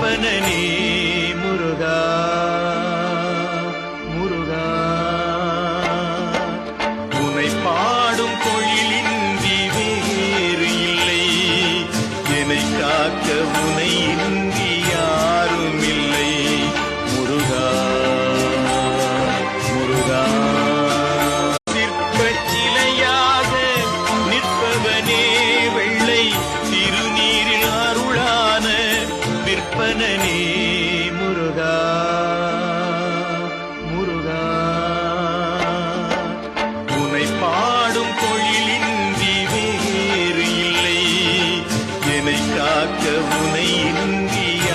கற்பனனே முருகா முருகா. உனை பாடும் தொழிலின்றி வேறு இல்லை. என்னை காக்க உனை நிற்பனே முருகா முருகா. உனை பாடும் தொழிலின்றி வேறு இல்லை. என்னை காக்க உனை இந்திய